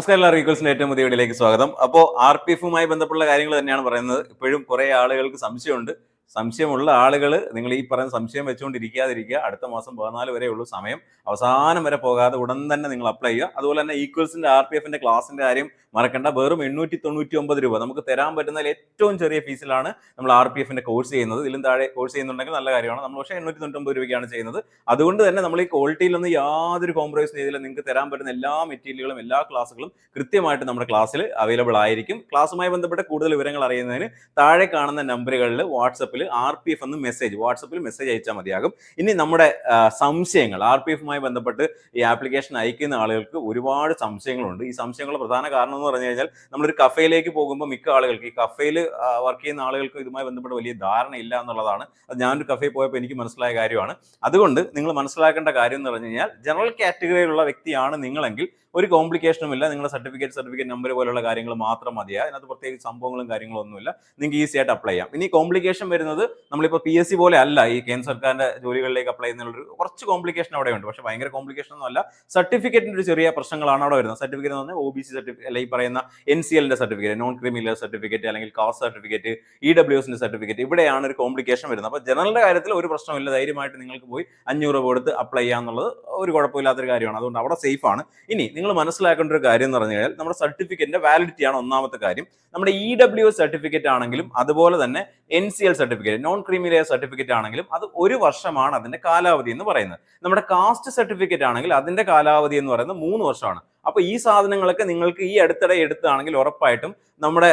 നമസ്കാരം എല്ലാ റീക്വൽസിന്റെ ഏറ്റവും പുതിയ വീഡിയോയിലേക്ക് സ്വാഗതം. അപ്പോൾ ആർ പി എഫുമായി ബന്ധപ്പെട്ടുള്ള കാര്യങ്ങൾ തന്നെയാണ് പറയുന്നത്. ഇപ്പോഴും കുറെ ആളുകൾക്ക് സംശയമുണ്ട്. സംശയമുള്ള ആളുകൾ നിങ്ങൾ ഈ പറയുന്ന സംശയം വെച്ചുകൊണ്ടിരിക്കാതിരിക്കുക. അടുത്ത മാസം പതിനാല് വരെ സമയം. അവസാനം വരെ പോകാതെ ഉടൻ തന്നെ നിങ്ങൾ അപ്ലൈ ചെയ്യുക. അതുപോലെ തന്നെ ഈക്വൽസിന്റെ ആർ പി എഫിന്റെ ക്ലാസിന്റെ കാര്യം മറക്കണ്ട. വെറും എണ്ണൂറ്റി തൊണ്ണൂറ്റി ഒമ്പത് രൂപ. നമുക്ക് തരാൻ പറ്റുന്നതിൽ ഏറ്റവും ചെറിയ ഫീസിലാണ് നമ്മൾ ആർ പി എഫിന്റെ കോഴ്സ് ചെയ്യുന്നത്. ഇതിലും താഴെ കോഴ്സ് ചെയ്യുന്നുണ്ടെങ്കിൽ നല്ല കാര്യമാണ്. നമ്മൾ പക്ഷേ എണ്ണൂറ്റി തൊണ്ണൂറ്റൊമ്പത് രൂപയ്ക്കാണ് ചെയ്യുന്നത്. അതുകൊണ്ട് തന്നെ നമ്മൾ ഈ ക്വാളിറ്റിയിലൊന്നും യാതൊരു കോംപ്രമൈസ് ചെയ്തില്ല. നിങ്ങൾക്ക് തരാൻ പറ്റുന്ന എല്ലാ മെറ്റീരിയലുകളും എല്ലാ ക്ലാസ്സുകളും കൃത്യമായിട്ട് നമ്മുടെ ക്ലാസ്സിൽ അവൈലബിൾ ആയിരിക്കും. ക്ലാസ്സുമായി ബന്ധപ്പെട്ട കൂടുതൽ വിവരങ്ങൾ അറിയുന്നതിന് താഴെ കാണുന്ന നമ്പറുകളിൽ വാട്സപ്പിൽ ആർ പി എഫ് എന്ന് മെസ്സേജ് വാട്സപ്പിൽ മെസ്സേജ് അയച്ചാൽ മതിയാകും. ഇനി നമ്മുടെ സംശയങ്ങൾ. ആർ പി എഫുമായി ബന്ധപ്പെട്ട് ഈ ആപ്ലിക്കേഷൻ അയക്കുന്ന ആളുകൾക്ക് ഒരുപാട് സംശയങ്ങളുണ്ട്. ഈ സംശയങ്ങളുടെ പ്രധാന കാരണം എന്ന് പറഞ്ഞു കഴിഞ്ഞാൽ നമ്മളൊരു കഫേയിലേക്ക് പോകുമ്പോൾ മിക്ക ആളുകൾക്ക് ഈ കഫേയിൽ വർക്ക് ചെയ്യുന്ന ആളുകൾക്ക് ഇതുമായി ബന്ധപ്പെട്ട് വലിയ ധാരണ ഇല്ല എന്നുള്ളതാണ്. അത് ഞാനൊരു കഫേ പോയപ്പോൾ എനിക്ക് മനസ്സിലായ കാര്യമാണ്. അതുകൊണ്ട് നിങ്ങൾ മനസ്സിലാക്കേണ്ട കാര്യം എന്ന് പറഞ്ഞു കഴിഞ്ഞാൽ ജനറൽ കാറ്റഗറിയിലുള്ള വ്യക്തിയാണ് നിങ്ങളെങ്കിൽ ഒരു കോംപ്ലിക്കേഷനും ഇല്ല. നിങ്ങളുടെ സർട്ടിഫിക്കറ്റ് സർട്ടിഫിക്കറ്റ് നമ്പർ പോലുള്ള കാര്യങ്ങൾ മാത്രം മതിയാ. അതിനകത്ത് പ്രത്യേകിച്ച് സംഭവങ്ങളും കാര്യങ്ങളും ഒന്നുമില്ല നിങ്ങൾക്ക് ഈസി ആയിട്ട് അപ്ലൈ ചെയ്യാം. ഇനി കോംപ്ലിക്കേഷൻ വരുന്നത് നമ്മളിപ്പോൾ പി എസ് സി പോലെ അല്ല ഈ കേന്ദ്ര സർക്കാരിന്റെ ജോലികളിലേക്ക് അപ്ലൈ ചെയ്യുന്നതിലൊരു കുറച്ച് കോംപ്ലിക്കേഷൻ അവിടെ ഉണ്ട്. പക്ഷേ ഭയങ്കര കോംപ്ലിക്കേഷൻ ഒന്നും അല്ല. സർട്ടിഫിക്കറ്റിന്റെ ഒരു ചെറിയ പ്രശ്നങ്ങളാണ് അവിടെ വരുന്നത്. സർട്ടിഫിക്കറ്റ് എന്ന് പറഞ്ഞാൽ ഒ ബി സി സർട്ടിഫിക്കറ്റ് അല്ലെ ഈ പറയുന്ന എൻ സി എല്ലിന്റെ സർട്ടിഫിക്കറ്റ് നോൺ ക്രിമിനൽ സർട്ടിഫിക്കറ്റ് അല്ലെങ്കിൽ കാസ്റ്റ് സർട്ടിഫിക്കറ്റ് ഇ ഡബ്ല്യു എസിന്റെ സർട്ടിഫിക്കറ്റ് ഇവിടെയാണ് ഒരു കോംപ്ലിക്കേഷൻ വരുന്നത്. അപ്പോൾ ജനറലിന്റെ കാര്യത്തിൽ ഒരു പ്രശ്നമില്ല ധൈര്യമായിട്ട് നിങ്ങൾക്ക് പോയി അഞ്ഞൂറ് രൂപ കൊടുത്ത് അപ്ലൈ ചെയ്യാന്നുള്ളത് ഒരു കുഴപ്പമില്ലാത്തൊരു കാര്യമാണ്. അതുകൊണ്ട് അവിടെ സേഫ് ആണ്. ഇനി നിങ്ങൾ മനസ്സിലാക്കേണ്ട ഒരു കാര്യം എന്ന് പറഞ്ഞു കഴിഞ്ഞാൽ നമ്മുടെ സർട്ടിഫിക്കറ്റിന്റെ വാലിഡിറ്റി ആണ് ഒന്നാമത്തെ കാര്യം. നമ്മുടെ ഇ ഡബ്ല്യു സർട്ടിഫിക്കറ്റ് ആണെങ്കിലും അതുപോലെ തന്നെ N C L certificate non creamy layer certificate ആണെങ്കിലും അത് ഒരു വർഷമാണ് അതിന്റെ കാലാവധി എന്ന് പറയുന്നത്. നമ്മുടെ കാസ്റ്റ് സർട്ടിഫിക്കറ്റ് ആണെങ്കിൽ അതിന്റെ കാലാവധി എന്ന് പറയുന്നത് മൂന്ന് വർഷമാണ്. അപ്പൊ ഈ സാധനങ്ങളൊക്കെ നിങ്ങൾക്ക് ഈ അടുത്തിടെ എടുത്താണെങ്കിൽ ഉറപ്പായിട്ടും നമ്മുടെ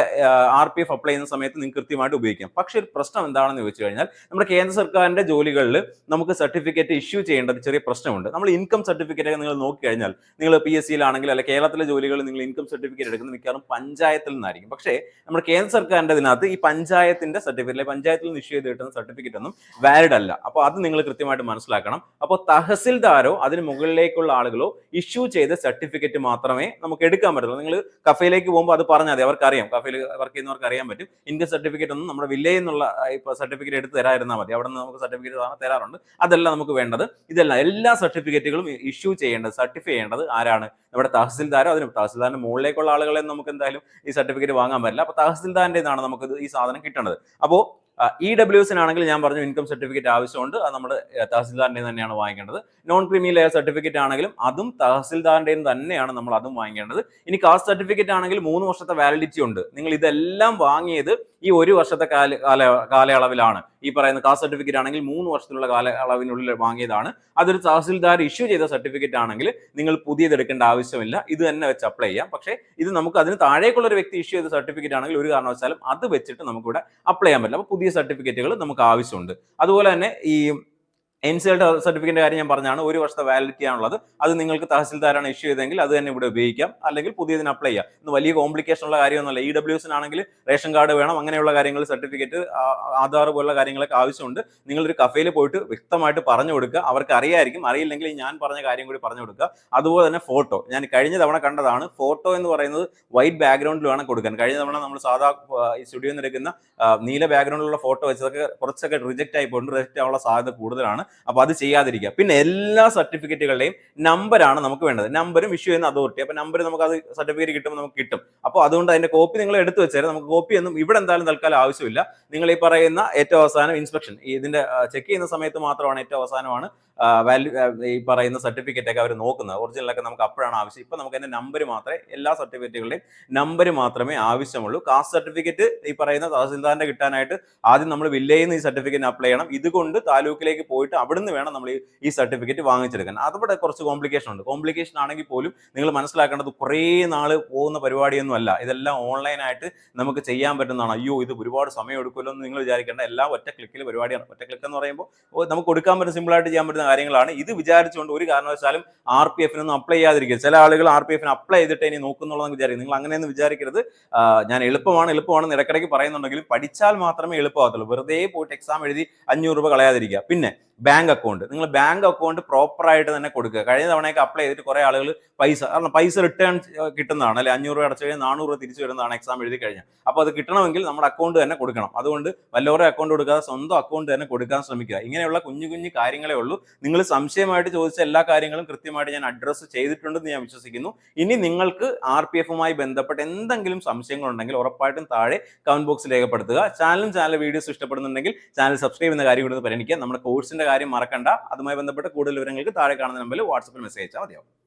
ആർ പി എഫ് അപ്ലൈ ചെയ്യുന്ന സമയത്ത് നിങ്ങൾക്ക് കൃത്യമായിട്ട് ഉപയോഗിക്കാം. പക്ഷേ ഒരു പ്രശ്നം എന്താണെന്ന് ചോദിച്ചു കഴിഞ്ഞാൽ നമ്മുടെ കേന്ദ്ര സർക്കാരിന്റെ ജോലികളിൽ നമുക്ക് സർട്ടിഫിക്കറ്റ് ഇഷ്യൂ ചെയ്യേണ്ടത് ചെറിയ പ്രശ്നമുണ്ട്. നമ്മൾ ഇൻകം സർട്ടിഫിക്കറ്റ് ഒക്കെ നിങ്ങൾ നോക്കിക്കഴിഞ്ഞാൽ നിങ്ങൾ പി എസ് സിയിലാണെങ്കിൽ അല്ലെങ്കിൽ കേരളത്തിലെ ജോലികൾ നിങ്ങൾ ഇൻകം സർട്ടിഫിക്കറ്റ് എടുക്കുന്നത് മിക്കവാറും പഞ്ചായത്തിൽ നിന്നായിരിക്കും. പക്ഷേ നമ്മുടെ കേന്ദ്ര സർക്കാരിന്റെ ഇതിനകത്ത് ഈ പഞ്ചായത്തിന്റെ സർട്ടിഫിക്കറ്റ് അല്ലെങ്കിൽ പഞ്ചായത്തിൽ നിന്ന് ഇഷ്യൂ ചെയ്ത് കിട്ടുന്ന സർട്ടിഫിക്കറ്റ് ഒന്നും വാലിഡ് അല്ല. അപ്പോൾ അത് നിങ്ങൾ കൃത്യമായിട്ട് മനസ്സിലാക്കണം. അപ്പോൾ തഹസിൽദാരോ അതിന് മുകളിലേക്കുള്ള ആളുകളോ ഇഷ്യൂ ചെയ്ത സർട്ടിഫിക്കറ്റ് മാത്രമേ നമുക്ക് എടുക്കാൻ പറ്റുള്ളൂ നിങ്ങൾ കഫയിലേക്ക് പോകുമ്പോൾ അത് പറഞ്ഞാൽ മതി. അവർക്കറിയാം. കഫയിൽ വർക്ക് ചെയ്യുന്നവർക്ക് അറിയാൻ പറ്റും. ഇൻകം സർട്ടിഫിക്കറ്റ് ഒന്നും നമ്മുടെ വില്ലേജിൽ നിന്നുള്ള ഇപ്പോൾ സർട്ടിഫിക്കറ്റ് എടുത്ത് തരാതിരുന്നാൽ മതി. അവിടെ നിന്ന് നമുക്ക് സർട്ടിഫിക്കറ്റ് തരാറുണ്ട്. അതെല്ലാം നമുക്ക് വേണ്ടത് ഇതെല്ലാം എല്ലാ സർട്ടിഫിക്കറ്റുകളും ഇഷ്യൂ ചെയ്യേണ്ടത് സർട്ടിഫൈ ചെയ്യേണ്ടത് ആരാണ്? നമ്മുടെ തഹസിൽദാരോ? അതിന് തഹസിൽദാറിന്റെ മുകളിലേക്കുള്ള ആളുകളെ നമുക്ക് എന്തായാലും ഈ സർട്ടിഫിക്കറ്റ് വാങ്ങാൻ പറ്റില്ല. അപ്പോൾ തഹസിൽദാറിന്റെ നമുക്ക് ഈ സാധനം കിട്ടേണ്ടത് അപ്പോൾ ഇ ഡബ്ല്യു എസിനാണെങ്കിൽ ഞാൻ പറഞ്ഞു ഇൻകം സർട്ടിഫിക്കറ്റ് ആവശ്യമുണ്ട്. അത് നമ്മുടെ തഹസിൽദാറിന്റെ തന്നെയാണ് വാങ്ങിക്കേണ്ടത്. നോൺ ക്രീമി ലെയർ സർട്ടിഫിക്കറ്റ് ആണെങ്കിലും അതും തഹസിൽദാറിന്റെ തന്നെയാണ് നമ്മൾ അതും വാങ്ങിക്കേണ്ടത്. ഇനി കാസ്റ്റ് സർട്ടിഫിക്കറ്റ് ആണെങ്കിൽ മൂന്ന് വർഷത്തെ വാലിഡിറ്റി ഉണ്ട്. നിങ്ങൾ ഇതെല്ലാം വാങ്ങിയത് ഈ ഒരു വർഷത്തെ കാല കാലയളവിലാണ്. ഈ പറയുന്ന കാസ്റ്റ് സർട്ടിഫിക്കറ്റ് ആണെങ്കിൽ മൂന്ന് വർഷത്തിലുള്ള കാലയളവിനുള്ളിൽ വാങ്ങിയതാണ്. അതൊരു തഹസിൽദാർ ഇഷ്യൂ ചെയ്ത സർട്ടിഫിക്കറ്റ് ആണെങ്കിൽ നിങ്ങൾ പുതിയത് എടുക്കേണ്ട ആവശ്യമില്ല. ഇത് തന്നെ വെച്ച് അപ്ലൈ ചെയ്യാം. പക്ഷേ ഇത് നമുക്ക് അതിന് താഴേക്കുള്ള ഒരു വ്യക്തി ഇഷ്യൂ ചെയ്ത സർട്ടിഫിക്കറ്റ് ആണെങ്കിൽ ഒരു കാരണവശാലും അത് വെച്ചിട്ട് നമുക്കിവിടെ അപ്ലൈ ചെയ്യാൻ പറ്റില്ല. അപ്പോൾ പുതിയ സർട്ടിഫിക്കറ്റുകൾ നമുക്ക് ആവശ്യമുണ്ട്. അതുപോലെ തന്നെ ഈ എൻ സി എൽ സർട്ടിഫിക്കറ്റിന്റെ കാര്യം ഞാൻ പറഞ്ഞാണ് ഒരു വർഷത്തെ വാലിഡിറ്റി ആണുള്ളത്. അത് നിങ്ങൾക്ക് തഹസിൽദാരാണ് ഇഷ്യൂ ചെയ്തെങ്കിൽ അത് തന്നെ ഇവിടെ ഉപയോഗിക്കാം. അല്ലെങ്കിൽ പുതിയതിന് അപ്ലൈ ചെയ്യാം. ഇന്ന് വലിയ കോംപ്ലിക്കേഷൻ ഉള്ള കാര്യമൊന്നുമല്ല. ഇ ഡബ്ല്യു എസിനാണെങ്കിൽ റേഷൻ കാർഡ് വേണം. അങ്ങനെയുള്ള കാര്യങ്ങൾ സർട്ടിഫിക്കറ്റ് ആധാർ പോലുള്ള കാര്യങ്ങളൊക്കെ ആവശ്യമുണ്ട്. നിങ്ങളൊരു കഫേയിൽ പോയിട്ട് വ്യക്തമായിട്ട് പറഞ്ഞു കൊടുക്കുക. അവർക്ക് അറിയായിരിക്കും അറിയില്ലെങ്കിൽ ഞാൻ പറഞ്ഞ കാര്യം കൂടി പറഞ്ഞു കൊടുക്കുക. അതുപോലെ തന്നെ ഫോട്ടോ ഞാൻ കഴിഞ്ഞ തവണ കണ്ടതാണ്. ഫോട്ടോ എന്ന് പറയുന്നത് വൈറ്റ് ബാക്ക്ഗ്രൗണ്ടിൽ വേണം കൊടുക്കാൻ. കഴിഞ്ഞ തവണ നമ്മൾ സാധാ സ്റ്റുഡിയോയിൽ നിന്ന് എടുക്കുന്ന നീല ബാക്ക്ഗ്രൗണ്ടിലുള്ള ഫോട്ടോ വെച്ചതൊക്കെ കുറച്ചൊക്കെ റിജക്റ്റ് ആയി പോയിട്ടുണ്ട് റിജക്റ്റ് ആവാനുള്ള സാധ്യത കൂടുതലാണ്. അപ്പോൾ അത് ചെയ്യാതിരിക്കുക. പിന്നെ എല്ലാ സർട്ടിഫിക്കറ്റുകളുടെയും നമ്പറാണ് നമുക്ക് വേണ്ടത്. നമ്പറും ഇഷ്യൂ ചെയ്യുന്ന അതോറിറ്റി അപ്പോൾ നമ്പർ നമുക്ക് അത് സർട്ടിഫിക്കറ്റ് കിട്ടുമ്പോൾ നമുക്ക് കിട്ടും. അപ്പോൾ അതുകൊണ്ട് അതിന്റെ കോപ്പി നിങ്ങൾ എടുത്തു വെച്ചാൽ നമുക്ക് കോപ്പി ഒന്നും ഇവിടെ എന്തായാലും തൽക്കാലം ആവശ്യമില്ല. നിങ്ങൾ ഈ പറയുന്ന ഏറ്റവും അവസാനം ഇൻസ്പെക്ഷൻ ഇതിന്റെ ചെക്ക് ചെയ്യുന്ന സമയത്ത് മാത്രമാണ് ഏറ്റവും അവസാനമാണ് വാല്യൂ ഈ പറയുന്ന സർട്ടിഫിക്കറ്റ് ഒക്കെ അവർ നോക്കുന്നത്. ഒറിജിനലൊക്കെ നമുക്ക് അപ്പോഴാണ് ആവശ്യം. ഇപ്പൊ നമുക്ക് അതിന്റെ നമ്പർ മാത്രമേ എല്ലാ സർട്ടിഫിക്കറ്റുകളുടെയും നമ്പർ മാത്രമേ ആവശ്യമുള്ളൂ. കാസ്റ്റ് സർട്ടിഫിക്കറ്റ് ഈ പറയുന്ന തഹസിൽദാറിന്റെ കിട്ടാനായിട്ട് ആദ്യം നമ്മൾ വില്ലേജിൽ നിന്ന് ഈ സർട്ടിഫിക്കറ്റ് അപ്ലൈ ചെയ്യണം. ഇതുകൊണ്ട് താലൂക്കിലേക്ക് പോയിട്ട് അവിടുന്ന് വേണം നമ്മൾ ഈ- സർട്ടിഫിക്കറ്റ് വാങ്ങിച്ചെടുക്കാൻ. അതവിടെ കുറച്ച് കോംപ്ലിക്കേഷൻ ഉണ്ട്. കോംപ്ലിക്കേഷൻ ആണെങ്കിൽ പോലും നിങ്ങൾ മനസ്സിലാക്കേണ്ടത് കുറേ നാൾ പോകുന്ന പരിപാടിയൊന്നും അല്ല. ഇതെല്ലാം ഓൺലൈനായിട്ട് നമുക്ക് ചെയ്യാൻ പറ്റുന്നതാണ്. അയ്യോ ഇത് ഒരുപാട് സമയം എടുക്കുമല്ലോ എന്ന് നിങ്ങൾ വിചാരിക്കേണ്ട. എല്ലാം ഒറ്റ ക്ലിക്കിൽ പരിപാടിയാണ്. ഒറ്റ ക്ലിക്ക് എന്ന് പറയുമ്പോൾ നമുക്ക് കൊടുക്കാൻ പറ്റുന്ന സിമ്പിൾ ആയിട്ട് ചെയ്യാൻ പറ്റുന്ന കാര്യങ്ങളാണ്. ഇത് വിചാരിച്ചുകൊണ്ട് ഒരു കാരണവശാലും ആർ പി എഫിനൊന്നും അപ്ലൈ ചെയ്യാതിരിക്കുക. ചില ആളുകൾ ആർ പി എഫിന് അപ്ലൈ ചെയ്തിട്ട് ഇനി നോക്കുന്നുള്ളതെന്ന് വിചാരിക്കും. നിങ്ങൾ അങ്ങനെയൊന്നും വിചാരിക്കരുത്. ഞാൻ എളുപ്പമാണ് എളുപ്പമാണെന്ന് ഇടയ്ക്കിടയ്ക്ക് പറയുന്നുണ്ടെങ്കിലും പഠിച്ചാൽ മാത്രമേ എളുപ്പമാകത്തുള്ളൂ. വെറുതെ പോയിട്ട് എക്സാം എഴുതി അഞ്ഞൂറ് രൂപ കളയാതിരിക്കുക. പിന്നെ ബാങ്ക് അക്കൗണ്ട്. നിങ്ങൾ ബാങ്ക് അക്കൗണ്ട് പ്രോപ്പറായിട്ട് തന്നെ കൊടുക്കുക. കഴിഞ്ഞ തവണയൊക്കെ അപ്ലൈ ചെയ്തിട്ട് കുറേ ആളുകൾ പൈസ കാരണം പൈസ റിട്ടേൺ കിട്ടുന്നതാണ് അല്ലെ? അഞ്ഞൂറ് രൂപ അടച്ചു കഴിഞ്ഞാൽ നാനൂറ് രൂപ തിരിച്ചു വരുന്നതാണ് എക്സാം എഴുതി കഴിഞ്ഞാൽ. അപ്പോൾ അത് കിട്ടണമെങ്കിൽ നമ്മുടെ അക്കൗണ്ട് തന്നെ കൊടുക്കണം. അതുകൊണ്ട് വല്ലവരുടെ അക്കൗണ്ട് കൊടുക്കാതെ സ്വന്തം അക്കൗണ്ട് തന്നെ കൊടുക്കാൻ ശ്രമിക്കുക. ഇങ്ങനെയുള്ള കുഞ്ഞു കുഞ്ഞു കാര്യങ്ങളേ ഉള്ളൂ. നിങ്ങൾ സംശയമായിട്ട് ചോദിച്ച എല്ലാ കാര്യങ്ങളും കൃത്യമായിട്ട് ഞാൻ അഡ്രസ്സ് ചെയ്തിട്ടുണ്ടെന്ന് ഞാൻ വിശ്വസിക്കുന്നു. ഇനി നിങ്ങൾക്ക് ആർ പി എഫുമായി ബന്ധപ്പെട്ട് എന്തെങ്കിലും സംശയങ്ങളുണ്ടെങ്കിൽ ഉറപ്പായിട്ടും താഴെ കമന്റ് ബോക്സിൽ രേഖപ്പെടുത്തുക. ചാനലും ചാനൽ വീഡിയോസ് ഇഷ്ടപ്പെടുന്നുണ്ടെങ്കിൽ ചാനൽ സബ്സ്ക്രൈബ് ചെയ്യുന്ന കാര്യം കൂടി പരിഗണിക്കുക. നമ്മുടെ കോഴ്സിന്റെ കാര്യം മറക്കണ്ട. അതുമായി ബന്ധപ്പെട്ട് കൂടുതൽ വിവരങ്ങൾക്ക് താഴെ കാണുന്ന നമ്പറിൽ വാട്സപ്പിൽ മെസ്സേജ് അയച്ചാൽ മതിയാവും.